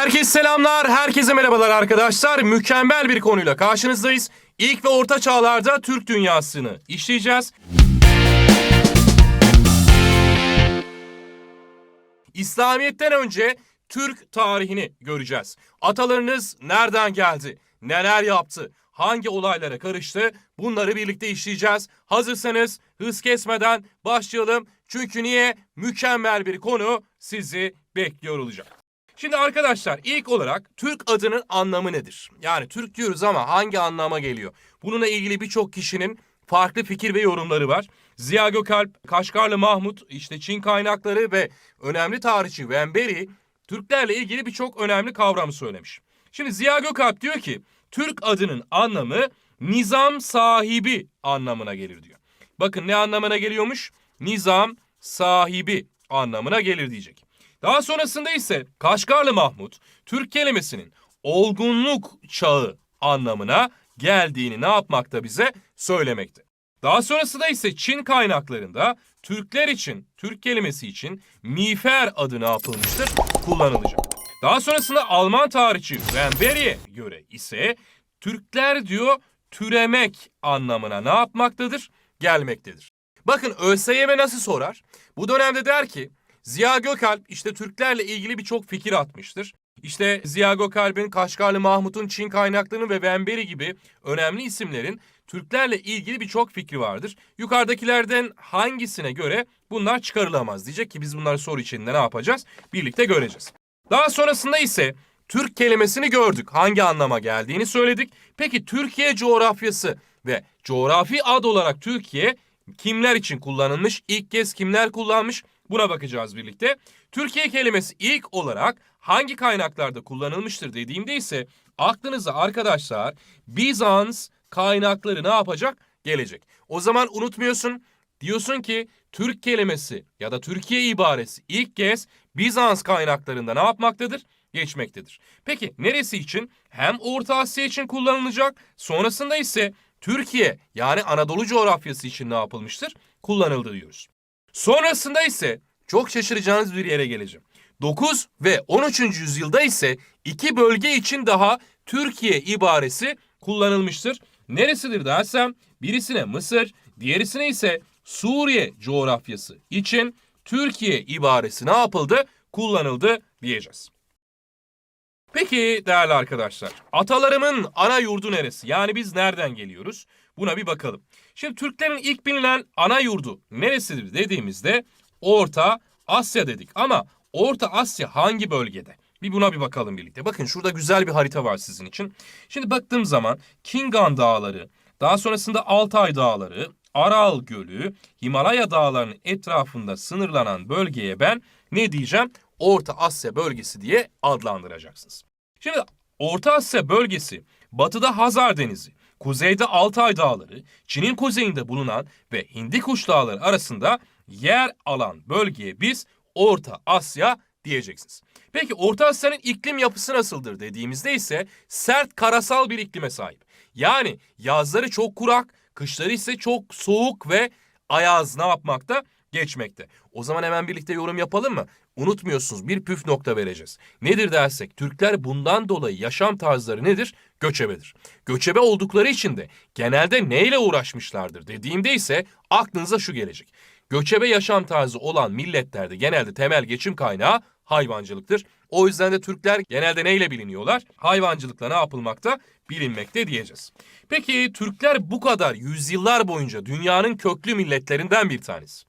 Herkese selamlar, herkese merhabalar arkadaşlar. Mükemmel bir konuyla karşınızdayız. İlk ve orta çağlarda Türk dünyasını işleyeceğiz. İslamiyet'ten önce Türk tarihini göreceğiz. Atalarınız nereden geldi? Neler yaptı? Hangi olaylara karıştı? Bunları birlikte işleyeceğiz. Hazırsanız hız kesmeden başlayalım. Çünkü niye? Mükemmel bir konu sizi bekliyor olacak. Şimdi arkadaşlar ilk olarak Türk adının anlamı nedir? Yani Türk diyoruz ama hangi anlama geliyor? Bununla ilgili birçok kişinin farklı fikir ve yorumları var. Ziya Gökalp, Kaşgarlı Mahmut, işte Çin kaynakları ve önemli tarihçi Vemberi Türklerle ilgili birçok önemli kavramı söylemiş. Şimdi Ziya Gökalp diyor ki Türk adının anlamı nizam sahibi anlamına gelir diyor. Bakın ne anlamına geliyormuş? Nizam sahibi anlamına gelir diyecek. Daha sonrasında ise Kaşgarlı Mahmut Türk kelimesinin olgunluk çağı anlamına geldiğini ne yapmakta bize söylemekte. Daha sonrasında ise Çin kaynaklarında Türkler için, Türk kelimesi için miğfer adı ne yapılmıştır? Kullanılacak. Daha sonrasında Alman tarihçi Wemberi'ye göre ise Türkler diyor türemek anlamına ne yapmaktadır? Gelmektedir. Bakın ÖSYM nasıl sorar? Bu dönemde der ki Ziya Gökalp işte Türklerle ilgili birçok fikir atmıştır. İşte Ziya Gökalp'in, Kaşgarlı Mahmut'un, Çin kaynaklarının ve Vemberi gibi önemli isimlerin Türklerle ilgili birçok fikri vardır. Yukarıdakilerden hangisine göre bunlar çıkarılamaz diyecek ki biz bunları soru içinde ne yapacağız? Birlikte göreceğiz. Daha sonrasında ise Türk kelimesini gördük. Hangi anlama geldiğini söyledik. Peki Türkiye coğrafyası ve coğrafi ad olarak Türkiye kimler için kullanılmış? İlk kez kimler kullanmış? Buna bakacağız birlikte. Türkiye kelimesi ilk olarak hangi kaynaklarda kullanılmıştır dediğimde ise aklınıza arkadaşlar Bizans kaynakları ne yapacak? Gelecek. O zaman unutmuyorsun. Diyorsun ki Türk kelimesi ya da Türkiye ibaresi ilk kez Bizans kaynaklarında ne yapmaktadır? Geçmektedir. Peki neresi için? Hem Orta Asya için kullanılacak, sonrasında ise Türkiye yani Anadolu coğrafyası için ne yapılmıştır? Kullanıldı diyoruz. Sonrasında ise çok şaşıracağınız bir yere geleceğim. 9 ve 13. yüzyılda ise iki bölge için daha Türkiye ibaresi kullanılmıştır. Neresidir dersem birisine Mısır, diğerisine ise Suriye coğrafyası için Türkiye ibaresi ne yapıldı? Kullanıldı diyeceğiz. Peki değerli arkadaşlar, atalarımın ana yurdu neresi? Yani biz nereden geliyoruz? Buna bir bakalım. Şimdi Türklerin ilk bilinen ana yurdu neresidir dediğimizde Orta Asya dedik. Ama Orta Asya hangi bölgede? Bir buna bir bakalım birlikte. Bakın şurada güzel bir harita var sizin için. Şimdi baktığım zaman Kingan Dağları, daha sonrasında Altay Dağları, Aral Gölü, Himalaya Dağları'nın etrafında sınırlanan bölgeye ben ne diyeceğim? Orta Asya bölgesi diye adlandıracaksınız. Şimdi Orta Asya bölgesi batıda Hazar Denizi, kuzeyde Altay Dağları, Çin'in kuzeyinde bulunan ve Hindikuş Dağları arasında yer alan bölgeye biz Orta Asya diyeceksiniz. Peki Orta Asya'nın iklim yapısı nasıldır dediğimizde ise sert karasal bir iklime sahip. Yani yazları çok kurak, kışları ise çok soğuk ve ayaz ne yapmakta? Geçmekte. O zaman hemen birlikte yorum yapalım mı? Unutmuyorsunuz bir püf nokta vereceğiz. Nedir dersek Türkler bundan dolayı yaşam tarzları nedir? Göçebedir. Göçebe oldukları için de genelde neyle uğraşmışlardır dediğimde ise aklınıza şu gelecek. Göçebe yaşam tarzı olan milletlerde genelde temel geçim kaynağı hayvancılıktır. O yüzden de Türkler genelde neyle biliniyorlar? Hayvancılıkla ne yapılmakta? Bilinmekte diyeceğiz. Peki Türkler bu kadar yüzyıllar boyunca dünyanın köklü milletlerinden bir tanesi.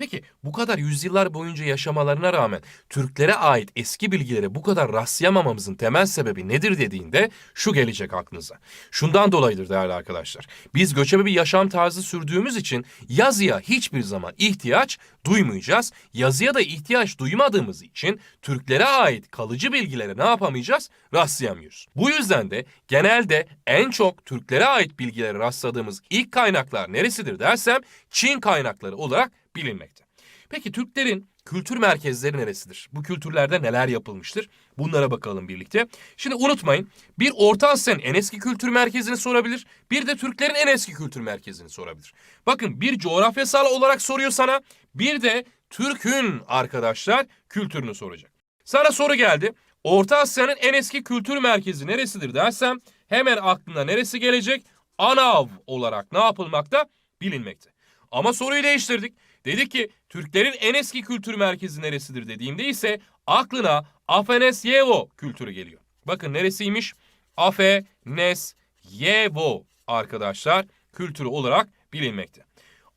Peki bu kadar yüzyıllar boyunca yaşamalarına rağmen Türklere ait eski bilgilere bu kadar rastlayamamamızın temel sebebi nedir dediğinde şu gelecek aklınıza. Şundan dolayıdır değerli arkadaşlar. Biz göçebe bir yaşam tarzı sürdüğümüz için yazıya hiçbir zaman ihtiyaç duymayacağız. Yazıya da ihtiyaç duymadığımız için Türklere ait kalıcı bilgilere ne yapamayacağız? Rastlayamıyoruz. Bu yüzden de genelde en çok Türklere ait bilgilere rastladığımız ilk kaynaklar neresidir dersem Çin kaynakları olarak bilinmekte. Peki Türklerin kültür merkezleri neresidir? Bu kültürlerde neler yapılmıştır? Bunlara bakalım birlikte. Şimdi unutmayın bir Orta Asya'nın en eski kültür merkezini sorabilir. Bir de Türklerin en eski kültür merkezini sorabilir. Bakın bir coğrafyasal olarak soruyor sana. Bir de Türk'ün arkadaşlar kültürünü soracak. Sana soru geldi. Orta Asya'nın en eski kültür merkezi neresidir dersem hemen aklına neresi gelecek? Anav olarak ne yapılmakta? Bilinmekte. Ama soruyu değiştirdik. Dedik ki Türklerin en eski kültür merkezi neresidir dediğimde ise aklına Afenesyevo kültürü geliyor. Bakın neresiymiş? Afenesyevo arkadaşlar kültürü olarak bilinmekte.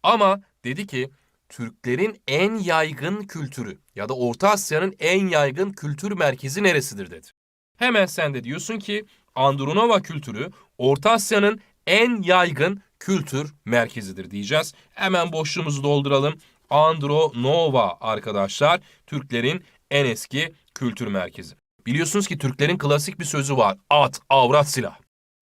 Ama dedi ki Türklerin en yaygın kültürü ya da Orta Asya'nın en yaygın kültür merkezi neresidir dedi. Hemen sen de diyorsun ki Andronova kültürü Orta Asya'nın en yaygın kültür merkezidir diyeceğiz. Hemen boşluğumuzu dolduralım. Andronova arkadaşlar Türklerin en eski kültür merkezi. Biliyorsunuz ki Türklerin klasik bir sözü var. At, avrat, silah.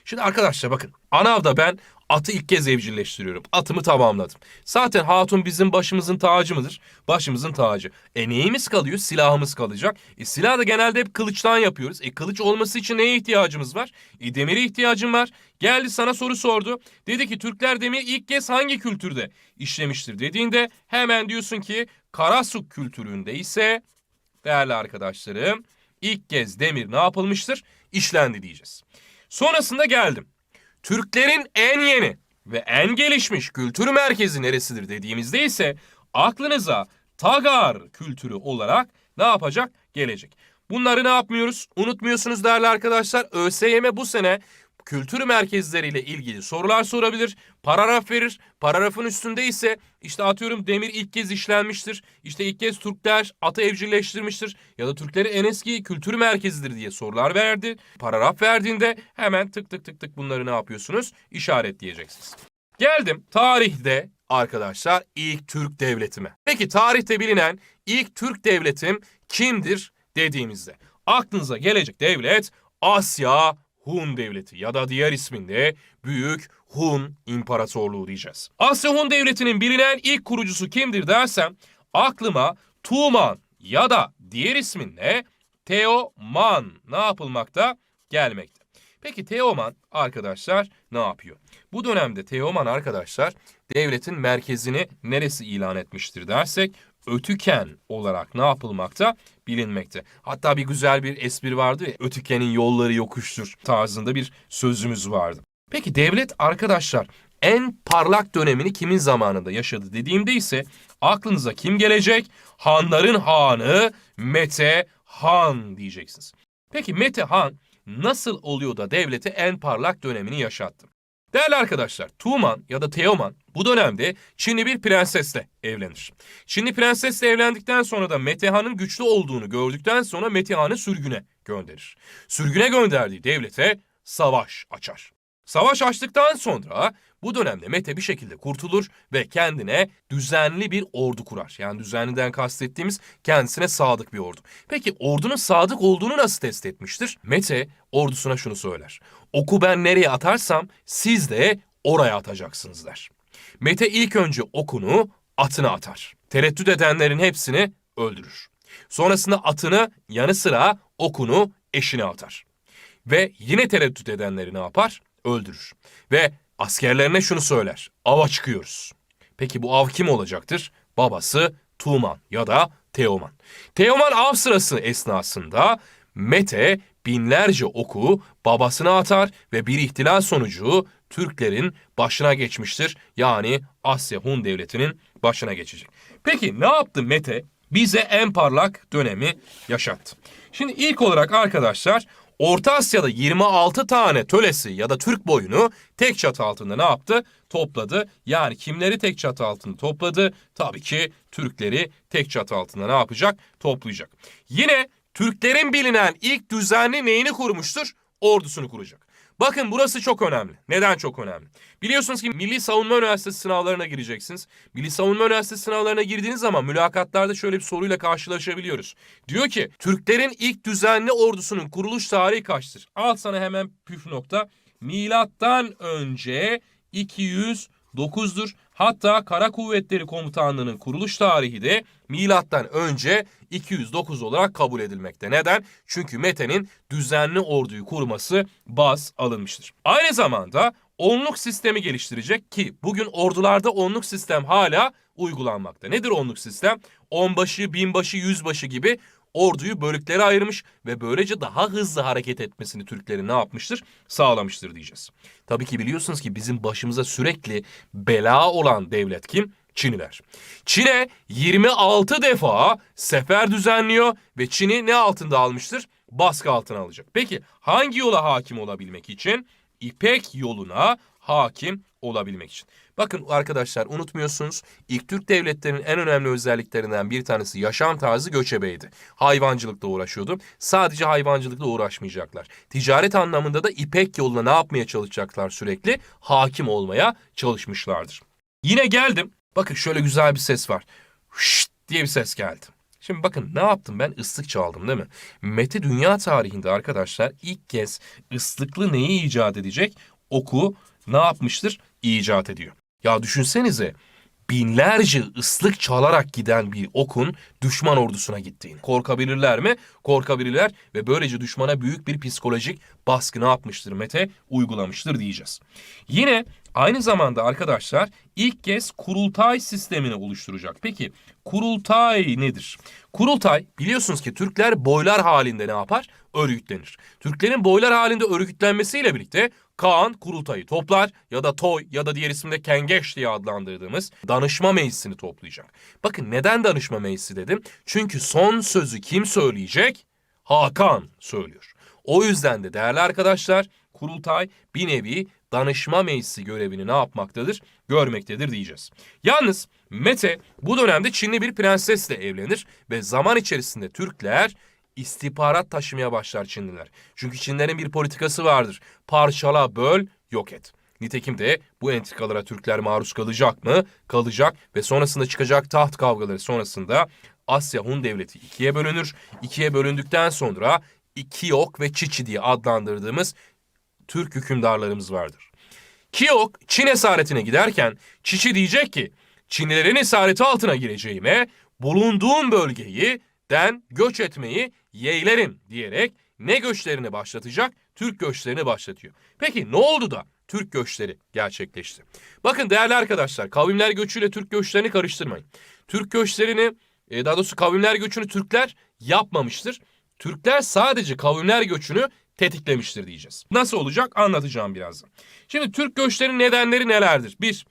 Şimdi arkadaşlar bakın. Anav'da ben atı ilk kez evcilleştiriyorum. Atımı tamamladım. Zaten hatun bizim başımızın tacı mıdır? Başımızın tacı. E neyimiz kalıyor? Silahımız kalacak. E silah da genelde hep kılıçtan yapıyoruz. E kılıç olması için neye ihtiyacımız var? E demire ihtiyacım var. Geldi sana soru sordu. Dedi ki Türkler demir ilk kez hangi kültürde işlemiştir dediğinde hemen diyorsun ki Karasuk kültüründe ise değerli arkadaşlarım ilk kez demir ne yapılmıştır? İşlendi diyeceğiz. Sonrasında geldim. Türklerin en yeni ve en gelişmiş kültür merkezi neresidir dediğimizde ise aklınıza Tagar kültürü olarak ne yapacak? Gelecek. Bunları ne yapmıyoruz? Unutmuyorsunuz değerli arkadaşlar. ÖSYM bu sene kültür merkezleriyle ilgili sorular sorabilir. Paragraf verir. Paragrafın üstünde ise işte atıyorum demir ilk kez işlenmiştir. İşte ilk kez Türkler atı evcilleştirmiştir. Ya da Türklerin en eski kültür merkezidir diye sorular verdi. Paragraf verdiğinde hemen tık tık tık tık bunları ne yapıyorsunuz? İşaretleyeceksiniz. Geldim tarihte arkadaşlar ilk Türk devletime. Peki tarihte bilinen ilk Türk devletim kimdir dediğimizde aklınıza gelecek devlet Asya Hun Devleti ya da diğer isminde Büyük Hun İmparatorluğu diyeceğiz. Asya Hun Devleti'nin bilinen ilk kurucusu kimdir dersem aklıma Tuğman ya da diğer isminle Teoman ne yapılmakta? Gelmekte. Peki Teoman arkadaşlar ne yapıyor? Bu dönemde Teoman arkadaşlar devletin merkezini neresi ilan etmiştir dersek Ötüken olarak ne yapılmakta? Bilinmekte. Hatta bir güzel bir espri vardı ya, Ötüken'in yolları yokuştur tarzında bir sözümüz vardı. Peki devlet arkadaşlar en parlak dönemini kimin zamanında yaşadı dediğimde ise aklınıza kim gelecek? Hanların hanı Mete Han diyeceksiniz. Peki Mete Han nasıl oluyor da devlete en parlak dönemini yaşattı? Değerli arkadaşlar, Tuğman ya da Teoman bu dönemde Çinli bir prensesle evlenir. Çinli prensesle evlendikten sonra da Metehan'ın güçlü olduğunu gördükten sonra Metehan'ı sürgüne gönderir. Sürgüne gönderdiği devlete savaş açar. Savaş açtıktan sonra bu dönemde Mete bir şekilde kurtulur ve kendine düzenli bir ordu kurar. Yani düzenliden kastettiğimiz kendisine sadık bir ordu. Peki ordunun sadık olduğunu nasıl test etmiştir? Mete ordusuna şunu söyler. Oku ben nereye atarsam siz de oraya atacaksınız der. Mete ilk önce okunu atına atar. Tereddüt edenlerin hepsini öldürür. Sonrasında atını yanı sıra okunu eşine atar. Ve yine tereddüt edenleri ne yapar? Öldürür. Ve askerlerine şunu söyler. Ava çıkıyoruz. Peki bu av kim olacaktır? Babası Tuğman ya da Teoman. Teoman av sırası esnasında Mete binlerce oku babasına atar ve bir ihtilal sonucu Türklerin başına geçmiştir. Yani Asya Hun Devleti'nin başına geçecek. Peki ne yaptı Mete? Bize en parlak dönemi yaşattı. Şimdi ilk olarak arkadaşlar Orta Asya'da 26 tane tölesi ya da Türk boyunu tek çatı altında ne yaptı? Topladı. Yani kimleri tek çatı altında topladı? Tabii ki Türkleri tek çatı altında ne yapacak? Toplayacak. Yine Türklerin bilinen ilk düzenli neyini kurmuştur? Ordusunu kuracak. Bakın burası çok önemli. Neden çok önemli? Biliyorsunuz ki Milli Savunma Üniversitesi sınavlarına gireceksiniz. Milli Savunma Üniversitesi sınavlarına girdiğiniz zaman mülakatlarda şöyle bir soruyla karşılaşabiliyoruz. Diyor ki Türklerin ilk düzenli ordusunun kuruluş tarihi kaçtır? Al sana hemen püf nokta. Milattan önce 209'dur. Hatta Kara Kuvvetleri Komutanlığı'nın kuruluş tarihi de milattan önce 209 olarak kabul edilmekte. Neden? Çünkü Mete'nin düzenli orduyu kurması baz alınmıştır. Aynı zamanda onluk sistemi geliştirecek ki bugün ordularda onluk sistem hala uygulanmakta. Nedir onluk sistem? Onbaşı, binbaşı, yüzbaşı gibi orduyu bölüklere ayırmış ve böylece daha hızlı hareket etmesini Türklerin ne yapmıştır? Sağlamıştır diyeceğiz. Tabii ki biliyorsunuz ki bizim başımıza sürekli bela olan devlet kim? Çiniler. Çin'e 26 defa sefer düzenliyor ve Çin'i ne altında almıştır? Baskı altına alacak. Peki hangi yola hakim olabilmek için? İpek yoluna hakim olabilmek için. Bakın arkadaşlar unutmuyorsunuz ilk Türk devletlerinin en önemli özelliklerinden bir tanesi yaşam tarzı göçebeydi. Hayvancılıkla uğraşıyordu. Sadece hayvancılıkla uğraşmayacaklar. Ticaret anlamında da İpek yoluna ne yapmaya çalışacaklar sürekli? Hakim olmaya çalışmışlardır. Yine geldim. Bakın şöyle güzel bir ses var. Şşt diye bir ses geldi. Şimdi bakın ne yaptım ben? Islık çaldım değil mi? Mete dünya tarihinde arkadaşlar ilk kez ıslıklı neyi icat edecek? Oku ne yapmıştır? İcat ediyor. Ya düşünsenize binlerce ıslık çalarak giden bir okun düşman ordusuna gittiğini. Korkabilirler mi? Korkabilirler ve böylece düşmana büyük bir psikolojik baskı ne yapmıştır Mete? Uygulamıştır diyeceğiz. Yine aynı zamanda arkadaşlar ilk kez kurultay sistemini oluşturacak. Peki kurultay nedir? Kurultay biliyorsunuz ki Türkler boylar halinde ne yapar? Örgütlenir. Türklerin boylar halinde örgütlenmesiyle birlikte Kaan kurultayı toplar ya da Toy ya da diğer isimde Kengeş diye adlandırdığımız danışma meclisini toplayacak. Bakın neden danışma meclisi dedim? Çünkü son sözü kim söyleyecek? Hakan söylüyor. O yüzden de değerli arkadaşlar kurultay bir nevi danışma meclisi görevini ne yapmaktadır? Görmektedir diyeceğiz. Yalnız Mete bu dönemde Çinli bir prensesle evlenir ve zaman içerisinde Türkler istihbarat taşımaya başlar Çinliler. Çünkü Çinlerin bir politikası vardır. Parçala, böl, yok et. Nitekim de bu entrikalara Türkler maruz kalacak mı? Kalacak ve sonrasında çıkacak taht kavgaları sonrasında Asya Hun Devleti ikiye bölünür. İkiye bölündükten sonra Kiyok ve Çiçi diye adlandırdığımız Türk hükümdarlarımız vardır. Kiyok Çin esaretine giderken Çiçi diyecek ki Çinlilerin esareti altına gireceğime bulunduğum bölgeyi den göç etmeyi yeğlerim diyerek ne göçlerini başlatacak? Türk göçlerini başlatıyor. Peki ne oldu da Türk göçleri gerçekleşti? Bakın değerli arkadaşlar kavimler göçüyle Türk göçlerini karıştırmayın. Türk göçlerini e, daha doğrusu kavimler göçünü Türkler yapmamıştır. Türkler sadece kavimler göçünü tetiklemiştir diyeceğiz. Nasıl olacak anlatacağım birazdan. Şimdi Türk göçlerinin nedenleri nelerdir? Bir,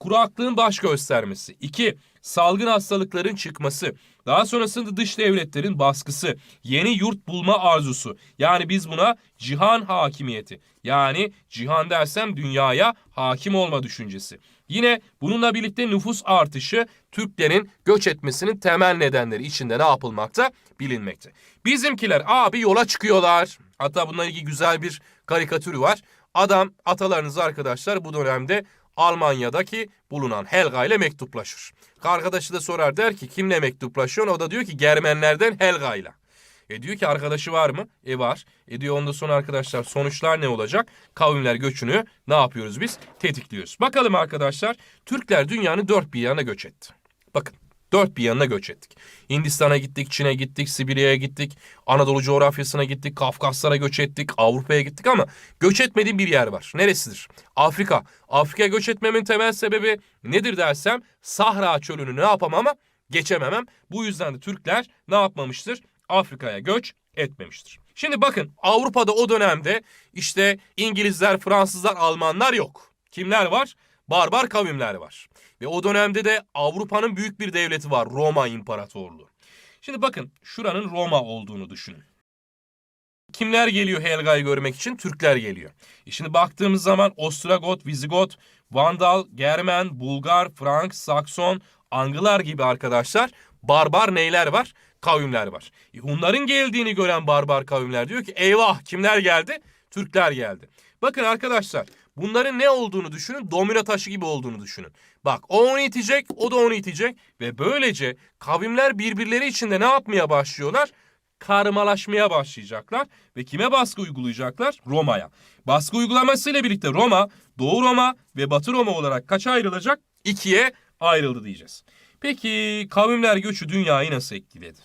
kuraklığın baş göstermesi. İki, salgın hastalıkların çıkması. Daha sonrasında dış devletlerin baskısı. Yeni yurt bulma arzusu. Yani biz buna cihan hakimiyeti. Yani cihan dersem dünyaya hakim olma düşüncesi. Yine bununla birlikte nüfus artışı Türklerin göç etmesinin temel nedenleri içinde ne yapılmakta? Bilinmekte. Bizimkiler abi yola çıkıyorlar. Hatta bununla ilgili güzel bir karikatürü var. Adam atalarınız arkadaşlar bu dönemde Almanya'daki bulunan Helga ile mektuplaşır. Arkadaşı da sorar der ki kimle mektuplaşıyor? O da diyor ki Germenlerden Helga ile. E diyor ki arkadaşı var mı? E var. E diyor ondan sonra arkadaşlar sonuçlar ne olacak? Kavimler göçünü ne yapıyoruz biz? Tetikliyoruz. Bakalım arkadaşlar Türkler dünyanın dört bir yanına göç etti. Bakın dört bir yanına göç ettik. Hindistan'a gittik, Çin'e gittik, Sibirya'ya gittik, Anadolu coğrafyasına gittik, Kafkaslara göç ettik, Avrupa'ya gittik ama göç etmediğim bir yer var. Neresidir? Afrika. Afrika'ya göç etmemin temel sebebi nedir dersem Sahra çölünü ne yapamam geçememem. Bu yüzden de Türkler ne yapmamıştır? Afrika'ya göç etmemiştir. Şimdi bakın Avrupa'da o dönemde işte İngilizler, Fransızlar, Almanlar yok. Kimler var? Barbar kavimler var. Ve o dönemde de Avrupa'nın büyük bir devleti var Roma İmparatorluğu. Şimdi bakın şuranın Roma olduğunu düşünün. Kimler geliyor Helga'yı görmek için? Türkler geliyor. E şimdi baktığımız zaman Ostrogot, Visigot, Vandal, Germen, Bulgar, Frank, Sakson, Angılar gibi arkadaşlar barbar neyler var? Kavimler var. E Hunların geldiğini gören barbar kavimler diyor ki eyvah kimler geldi? Türkler geldi. Bakın arkadaşlar bunların ne olduğunu düşünün domino taşı gibi olduğunu düşünün. Bak o onu itecek o da onu itecek ve böylece kavimler birbirleri içinde ne yapmaya başlıyorlar? karmalaşmaya başlayacaklar ve kime baskı uygulayacaklar? Roma'ya. Baskı uygulamasıyla birlikte Roma, Doğu Roma ve Batı Roma olarak kaça ayrılacak? İkiye ayrıldı diyeceğiz. Peki kavimler göçü dünyayı nasıl etkiledi?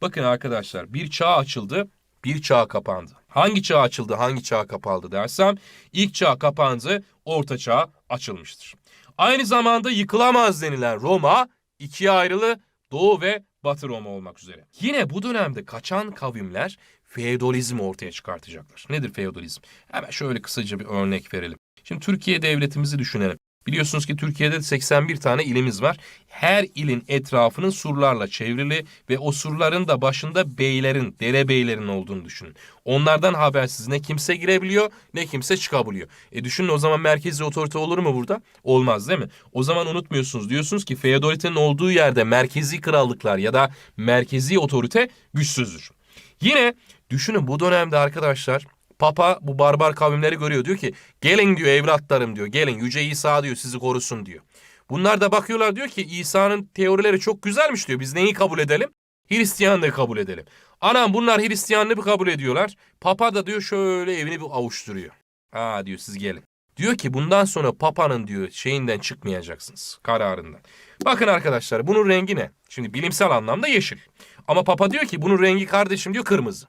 Bakın arkadaşlar bir çağ açıldı, bir çağ kapandı. Hangi çağ açıldı, hangi çağ kapandı dersem ilk çağ kapandı, orta çağ açılmıştır. Aynı zamanda yıkılamaz denilen Roma ikiye ayrılı Doğu ve Batı Roma olmak üzere. Yine bu dönemde kaçan kavimler feodalizmi ortaya çıkartacaklar. Nedir feodalizm? Hemen şöyle kısaca bir örnek verelim. Şimdi Türkiye devletimizi düşünelim. Biliyorsunuz ki Türkiye'de 81 tane ilimiz var. Her ilin etrafının surlarla çevrili ve o surların da başında beylerin, derebeylerin olduğunu düşünün. Onlardan habersiz ne kimse girebiliyor ne kimse çıkabiliyor. E düşünün o zaman merkezi otorite olur mu burada? Olmaz değil mi? O zaman unutmuyorsunuz. Diyorsunuz ki feodalitenin olduğu yerde merkezi krallıklar ya da merkezi otorite güçsüzdür. Yine düşünün bu dönemde arkadaşlar Papa bu barbar kavimleri görüyor. Diyor ki gelin diyor evlatlarım diyor. Gelin Yüce İsa diyor sizi korusun diyor. Bunlar da bakıyorlar diyor ki İsa'nın teorileri çok güzelmiş diyor. Biz neyi kabul edelim? Hristiyanlığı kabul edelim. Anam bunlar Hristiyanlığı kabul ediyorlar. Papa da diyor şöyle evini bir avuşturuyor. Ha diyor siz gelin. Diyor ki bundan sonra papanın diyor şeyinden çıkmayacaksınız kararından. Bakın arkadaşlar bunun rengi ne? Şimdi bilimsel anlamda yeşil. Ama papa diyor ki bunun rengi kardeşim diyor kırmızı.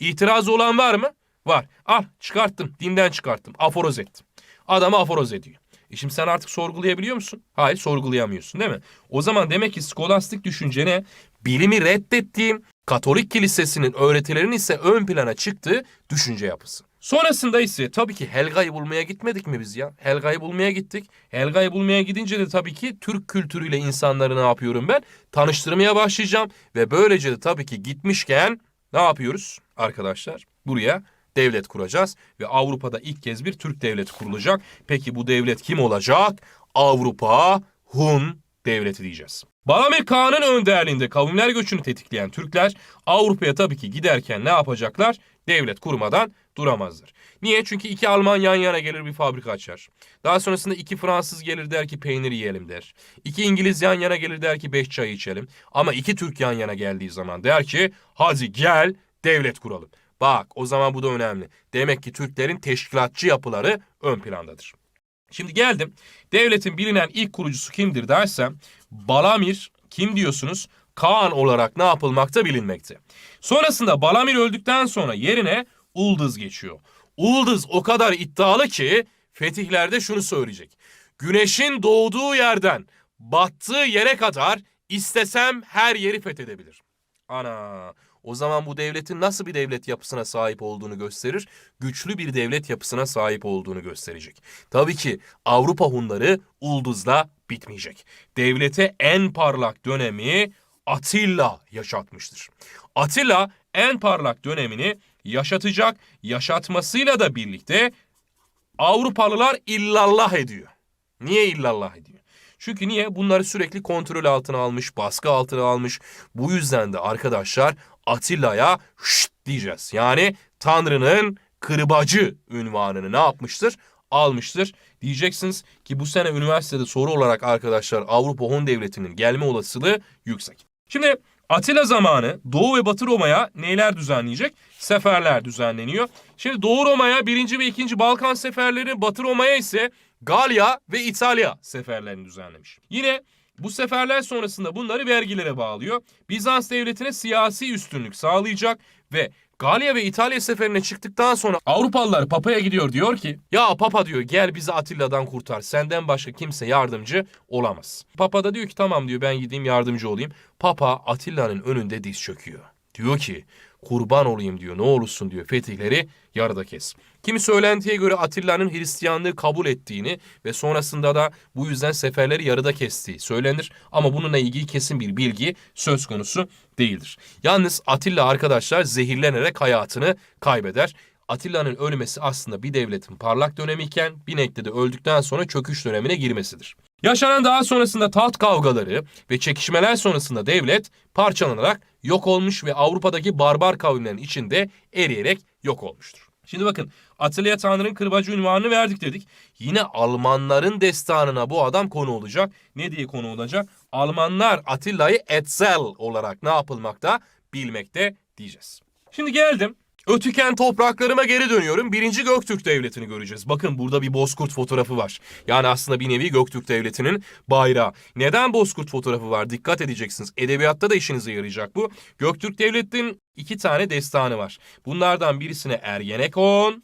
İtirazı olan var mı? Var. Al çıkarttım. Dinden çıkarttım. Aforoz ettim. Adamı aforoz ediyor. E şimdi sen artık sorgulayabiliyor musun? Hayır sorgulayamıyorsun değil mi? O zaman demek ki skolastik düşünce ne? Bilimi reddettiğim Katolik kilisesinin öğretilerinin ise ön plana çıktığı düşünce yapısı. Sonrasında ise tabii ki Helga'yı bulmaya gitmedik mi biz ya? Helga'yı bulmaya gittik. Helga'yı bulmaya gidince de tabii ki Türk kültürüyle insanları ne yapıyorum ben? Tanıştırmaya başlayacağım. Ve böylece de tabii ki gitmişken ne yapıyoruz arkadaşlar? Buraya devlet kuracağız ve Avrupa'da ilk kez bir Türk devleti kurulacak. Peki bu devlet kim olacak? Avrupa Hun devleti diyeceğiz. Balamir Kağan'ın önderliğinde kavimler göçünü tetikleyen Türkler Avrupa'ya tabii ki giderken ne yapacaklar? Devlet kurmadan duramazlar. Niye? Çünkü iki Alman yan yana gelir bir fabrika açar. Daha sonrasında iki Fransız gelir der ki peynir yiyelim der. İki İngiliz yan yana gelir der ki beş çay içelim. Ama iki Türk yan yana geldiği zaman der ki hadi gel devlet kuralım. Bak o zaman bu da önemli. Demek ki Türklerin teşkilatçı yapıları ön plandadır. Şimdi geldim. Devletin bilinen ilk kurucusu kimdir dersem Balamir kim diyorsunuz? Kaan olarak ne yapılmakta bilinmekte. Sonrasında Balamir öldükten sonra yerine Uldız geçiyor. Uldız o kadar iddialı ki fetihlerde şunu söyleyecek. Güneşin doğduğu yerden battığı yere kadar istesem her yeri fethedebilir. Ana o zaman bu devletin nasıl bir devlet yapısına sahip olduğunu gösterir. Güçlü bir devlet yapısına sahip olduğunu gösterecek. Tabii ki Avrupa Hunları Ulduz'la bitmeyecek. Devlete en parlak dönemi Atilla yaşatmıştır. Atilla en parlak dönemini yaşatacak, yaşatmasıyla da birlikte Avrupalılar illallah ediyor. Niye illallah ediyor? Çünkü niye? Bunları sürekli kontrol altına almış, baskı altına almış. Bu yüzden de arkadaşlar Atilla'ya şşt diyeceğiz. Yani Tanrı'nın kırbacı ünvanını ne yapmıştır? Almıştır. Diyeceksiniz ki bu sene üniversitede soru olarak arkadaşlar Avrupa Hun Devleti'nin gelme olasılığı yüksek. Şimdi Atilla zamanı Doğu ve Batı Roma'ya neyler düzenleyecek? Seferler düzenleniyor. Şimdi Doğu Roma'ya 1. ve 2. Balkan seferleri, Batı Roma'ya ise Galya ve İtalya seferlerini düzenlemiş. Yine bu seferler sonrasında bunları vergilere bağlıyor. Bizans devletine siyasi üstünlük sağlayacak ve Galya ve İtalya seferine çıktıktan sonra Avrupalılar Papa'ya gidiyor diyor ki ya Papa diyor gel bizi Atilla'dan kurtar senden başka kimse yardımcı olamaz. Papa da diyor ki tamam diyor ben gideyim yardımcı olayım. Papa Atilla'nın önünde diz çöküyor. Diyor ki kurban olayım diyor ne olursun diyor fetihleri yarıda kes. Kimi söylentiye göre Atilla'nın Hristiyanlığı kabul ettiğini ve sonrasında da bu yüzden seferleri yarıda kestiği söylenir. Ama bununla ilgili kesin bir bilgi söz konusu değildir. Yalnız Atilla arkadaşlar zehirlenerek hayatını kaybeder. Atilla'nın ölmesi aslında bir devletin parlak dönemiyken Binek'te de öldükten sonra çöküş dönemine girmesidir. Yaşanan daha sonrasında taht kavgaları ve çekişmeler sonrasında devlet parçalanarak yok olmuş ve Avrupa'daki barbar kavimlerin içinde eriyerek yok olmuştur. Şimdi bakın Atilla Tanrı'nın kırbacı ünvanını verdik dedik. Yine Almanların destanına bu adam konu olacak. Ne diye konu olacak? Almanlar Atilla'yı Etzel olarak ne yapılmakta bilmekte diyeceğiz. Şimdi geldim. Ötüken topraklarıma geri dönüyorum. Birinci Göktürk Devleti'ni göreceğiz. Bakın burada bir bozkurt fotoğrafı var. Yani aslında bir nevi Göktürk Devleti'nin bayrağı. Neden bozkurt fotoğrafı var? Dikkat edeceksiniz. Edebiyatta da işinize yarayacak bu. Göktürk Devleti'nin iki tane destanı var. Bunlardan birisine Ergenekon,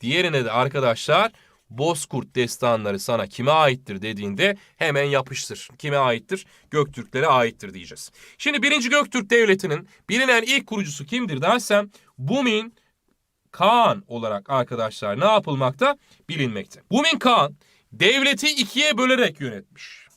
diğerine de arkadaşlar Bozkurt destanları sana kime aittir dediğinde hemen yapıştır. Kime aittir? Göktürklere aittir diyeceğiz. Şimdi birinci Göktürk Devleti'nin bilinen ilk kurucusu kimdir dersem Bumin Kağan olarak arkadaşlar ne yapılmakta? Bilinmekte. Bumin Kağan devleti ikiye bölerek yönetmiş.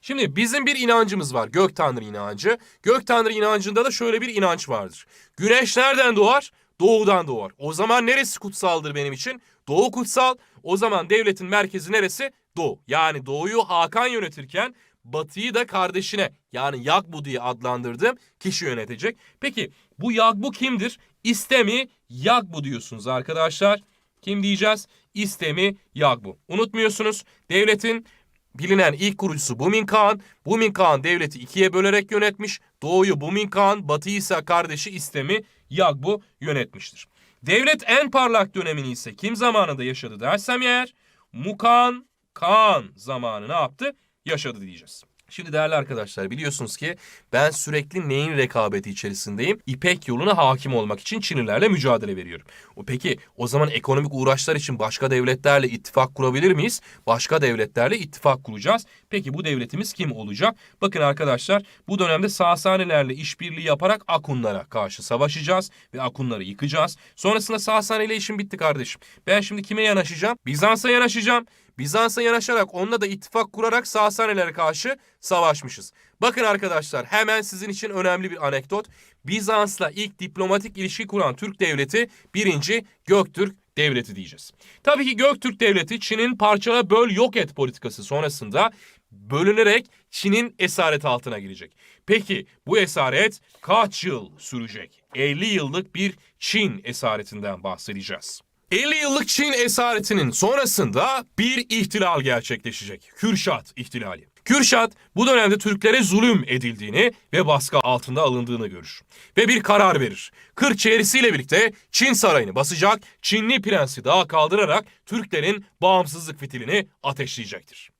Şimdi bizim bir inancımız var. Gök Tanrı inancı. Gök Tanrı inancında da şöyle bir inanç vardır. Güneş nereden doğar? Doğudan doğar. O zaman neresi kutsaldır benim için? Doğu kutsal. O zaman devletin merkezi neresi? Doğu. Yani doğuyu Hakan yönetirken batıyı da kardeşine yani Yagbu diye adlandırdığım kişi yönetecek. Peki bu Yagbu kimdir? İstemi Yagbu diyorsunuz arkadaşlar. Kim diyeceğiz? İstemi Yagbu. Unutmuyorsunuz devletin bilinen ilk kurucusu Bumin Kağan. Bumin Kağan devleti ikiye bölerek yönetmiş. Doğuyu Bumin Kağan, batıyı ise kardeşi İstemi Yagbu yönetmiştir. Devlet en parlak dönemini ise kim zamanında yaşadı dersem eğer Mukan Kağan zamanı ne yaptı? Yaşadı diyeceğiz. Şimdi değerli arkadaşlar biliyorsunuz ki ben sürekli neyin rekabeti içerisindeyim? İpek yoluna hakim olmak için Çinlilerle mücadele veriyorum. O peki o zaman ekonomik uğraşlar için başka devletlerle ittifak kurabilir miyiz? Başka devletlerle ittifak kuracağız. Peki bu devletimiz kim olacak? Bakın arkadaşlar bu dönemde Sasanilerle işbirliği yaparak Akunlara karşı savaşacağız ve Akunları yıkacağız. Sonrasında Sasani ile işim bitti kardeşim. Ben şimdi kime yanaşacağım? Bizans'a yanaşacağım. Bizans'a yanaşarak onunla da ittifak kurarak Sasanilere karşı savaşmışız. Bakın arkadaşlar hemen sizin için önemli bir anekdot. Bizans'la ilk diplomatik ilişki kuran Türk devleti birinci Göktürk devleti diyeceğiz. Tabii ki Göktürk devleti Çin'in parçala böl yok et politikası sonrasında bölünerek Çin'in esaret altına girecek. Peki bu esaret kaç yıl sürecek? 50 yıllık bir Çin esaretinden bahsedeceğiz. 50 yıllık Çin esaretinin sonrasında bir ihtilal gerçekleşecek. Kürşat ihtilali. Kürşat bu dönemde Türklere zulüm edildiğini ve baskı altında alındığını görür. Ve bir karar verir. Kırçeğrisiyle birlikte Çin sarayını basacak, Çinli prensi dağa kaldırarak Türklerin bağımsızlık fitilini ateşleyecektir.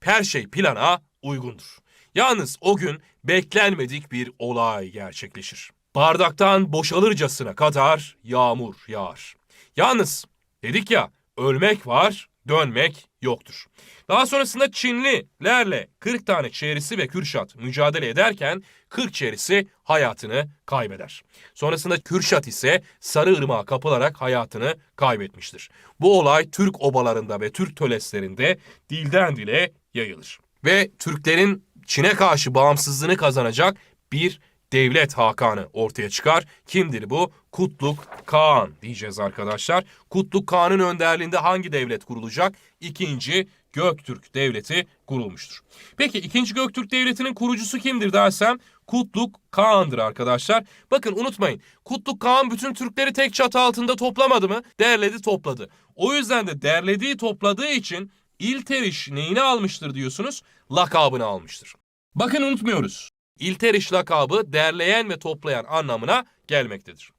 Her şey plana uygundur. Yalnız o gün beklenmedik bir olay gerçekleşir. Bardaktan boşalırcasına kadar yağmur yağar. Yalnız dedik ya ölmek var, dönmek yoktur. Daha sonrasında Çinlilerle 40 tane çevresi ve Kürşat mücadele ederken 40 çevresi hayatını kaybeder. Sonrasında Kürşat ise Sarıırmak'a kapılarak hayatını kaybetmiştir. Bu olay Türk obalarında ve Türk töleslerinde dilden dile yayılır. Ve Türklerin Çin'e karşı bağımsızlığını kazanacak bir devlet hakanı ortaya çıkar. Kimdir bu? Kutluk Kağan diyeceğiz arkadaşlar. Kutluk Kağan'ın önderliğinde hangi devlet kurulacak? İkinci Göktürk Devleti kurulmuştur. Peki ikinci Göktürk Devleti'nin kurucusu kimdir dersem Kutluk Kağan'dır arkadaşlar. Bakın unutmayın Kutluk Kağan bütün Türkleri tek çatı altında toplamadı mı? Derledi topladı. O yüzden de derlediği topladığı için İlteriş neyini almıştır diyorsunuz? Lakabını almıştır. Bakın unutmuyoruz. İlteriş lakabı derleyen ve toplayan anlamına gelmektedir.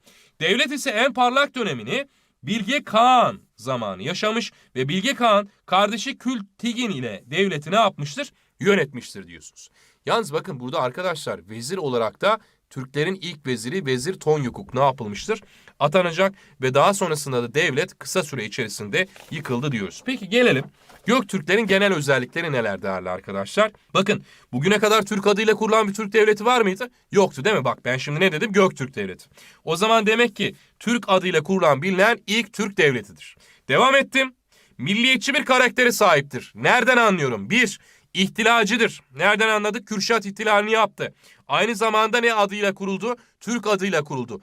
Devlet ise en parlak dönemini Bilge Kağan zamanı yaşamış ve Bilge Kağan kardeşi Kültigin ile devleti ne yapmıştır? Yönetmiştir diyorsunuz. Yalnız bakın burada arkadaşlar vezir olarak da Türklerin ilk veziri Vezir Tonyukuk ne yapılmıştır? Atanacak ve daha sonrasında da devlet kısa süre içerisinde yıkıldı diyoruz. Peki gelelim Göktürklerin genel özellikleri neler değerli arkadaşlar? Bakın bugüne kadar Türk adıyla kurulan bir Türk devleti var mıydı? Yoktu değil mi? Bak ben şimdi ne dedim? Göktürk devleti. O zaman demek ki Türk adıyla kurulan bilinen ilk Türk devletidir. Devam ettim. Milliyetçi bir karaktere sahiptir. Nereden anlıyorum? Bir, ihtilacıdır. Nereden anladık? Kürşat ihtilalini yaptı. Aynı zamanda ne adıyla kuruldu? Türk adıyla kuruldu.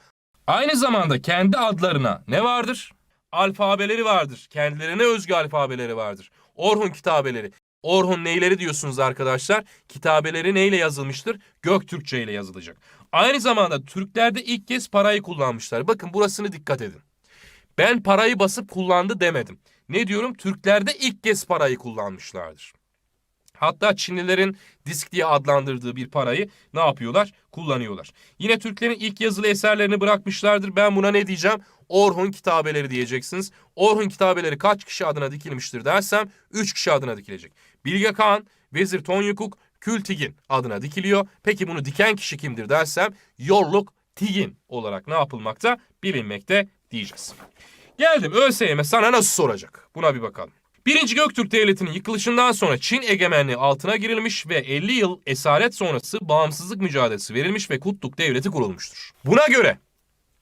Aynı zamanda kendi adlarına ne vardır? Alfabeleri vardır. Kendilerine özgü alfabeleri vardır. Orhun kitabeleri. Orhun neyleri diyorsunuz arkadaşlar? Kitabeleri neyle yazılmıştır? Göktürkçe ile yazılacak. Aynı zamanda Türklerde ilk kez parayı kullanmışlar. Bakın burasını dikkat edin. Ben parayı basıp kullandı demedim. Ne diyorum? Türklerde ilk kez parayı kullanmışlardır. Hatta Çinlilerin disk diye adlandırdığı bir parayı ne yapıyorlar? Kullanıyorlar. Yine Türklerin ilk yazılı eserlerini bırakmışlardır. Ben buna ne diyeceğim? Orhun kitabeleri diyeceksiniz. Orhun kitabeleri kaç kişi adına dikilmiştir dersem 3 kişi adına dikilecek. Bilge Kağan, Vezir Tonyukuk, Kültigin adına dikiliyor. Peki bunu diken kişi kimdir dersem Yorluk Tigin olarak ne yapılmakta? Bilinmekte diyeceğiz. Geldim ÖSYM sana nasıl soracak? Buna bir bakalım. Birinci Göktürk Devleti'nin yıkılışından sonra Çin egemenliği altına girilmiş ve 50 yıl esaret sonrası bağımsızlık mücadelesi verilmiş ve Kutluk Devleti kurulmuştur. Buna göre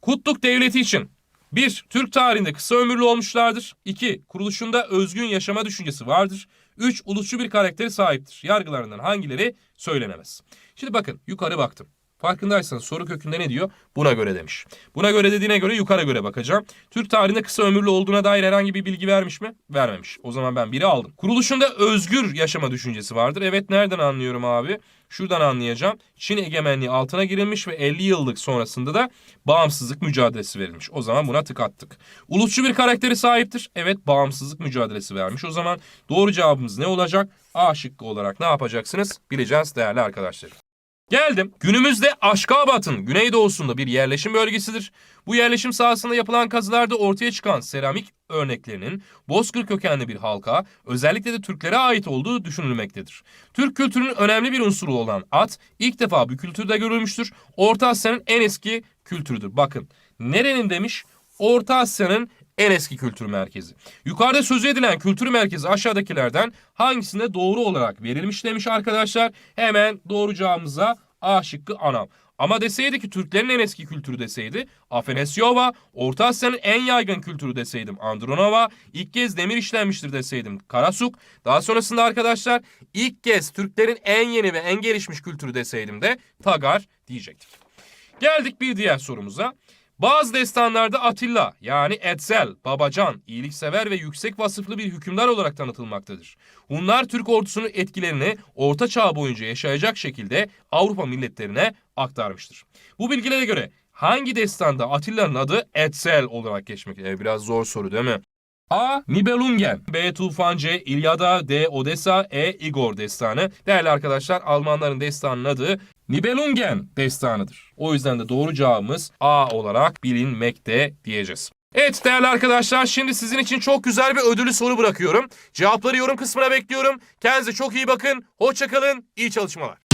Kutluk Devleti için 1. Türk tarihinde kısa ömürlü olmuşlardır. 2. Kuruluşunda özgün yaşama düşüncesi vardır. 3. Ulusçu bir karakteri sahiptir. Yargılarından hangileri söylenemez. Şimdi bakın yukarı baktım. Farkındaysanız soru kökünde ne diyor? Buna göre demiş. Buna göre dediğine göre yukarı göre bakacağım. Türk tarihinde kısa ömürlü olduğuna dair herhangi bir bilgi vermiş mi? Vermemiş. O zaman ben biri aldım. Kuruluşunda özgür yaşama düşüncesi vardır. Evet nereden anlıyorum abi? Şuradan anlayacağım. Çin egemenliği altına girilmiş ve 50 yıllık sonrasında da bağımsızlık mücadelesi verilmiş. O zaman buna tık attık. Ulusçu bir karakteri sahiptir. Evet bağımsızlık mücadelesi vermiş. O zaman doğru cevabımız ne olacak? A şıkkı olarak ne yapacaksınız? Bileceğiz değerli arkadaşlarım. Geldim. Günümüzde Aşkabat'ın güneydoğusunda bir yerleşim bölgesidir. Bu yerleşim sahasında yapılan kazılarda ortaya çıkan seramik örneklerinin Bozkır kökenli bir halka, özellikle de Türklere ait olduğu düşünülmektedir. Türk kültürünün önemli bir unsuru olan at ilk defa bu kültürde görülmüştür. Orta Asya'nın en eski kültürüdür. Bakın nerenin demiş? Orta Asya'nın en eski kültür merkezi. Yukarıda sözü edilen kültür merkezi aşağıdakilerden hangisinde doğru olarak verilmiş demiş arkadaşlar. Hemen doğru cevabımıza A şıkkı anam. Ama deseydi ki Türklerin en eski kültürü deseydi Afanasyova, Orta Asya'nın en yaygın kültürü deseydim Andronova, ilk kez demir işlenmiştir deseydim Karasuk. Daha sonrasında arkadaşlar ilk kez Türklerin en yeni ve en gelişmiş kültürü deseydim de Tagar diyecektik. Geldik bir diğer sorumuza. Bazı destanlarda Atilla yani Etzel, Babacan, iyiliksever ve yüksek vasıflı bir hükümdar olarak tanıtılmaktadır. Hunlar Türk ordusunun etkilerini Orta Çağ boyunca yaşayacak şekilde Avrupa milletlerine aktarmıştır. Bu bilgilere göre hangi destanda Atilla'nın adı Etzel olarak geçmektedir? Biraz zor soru değil mi? A. Nibelungen B. Tufan C. İlyada D. Odessa E. Igor destanı. Değerli arkadaşlar Almanların destanının adı Nibelungen destanıdır. O yüzden de doğru cevabımız A olarak bilinmekte diyeceğiz. Evet değerli arkadaşlar şimdi sizin için çok güzel bir ödüllü soru bırakıyorum. Cevapları yorum kısmına bekliyorum. Kendinize çok iyi bakın. Hoşçakalın. İyi çalışmalar.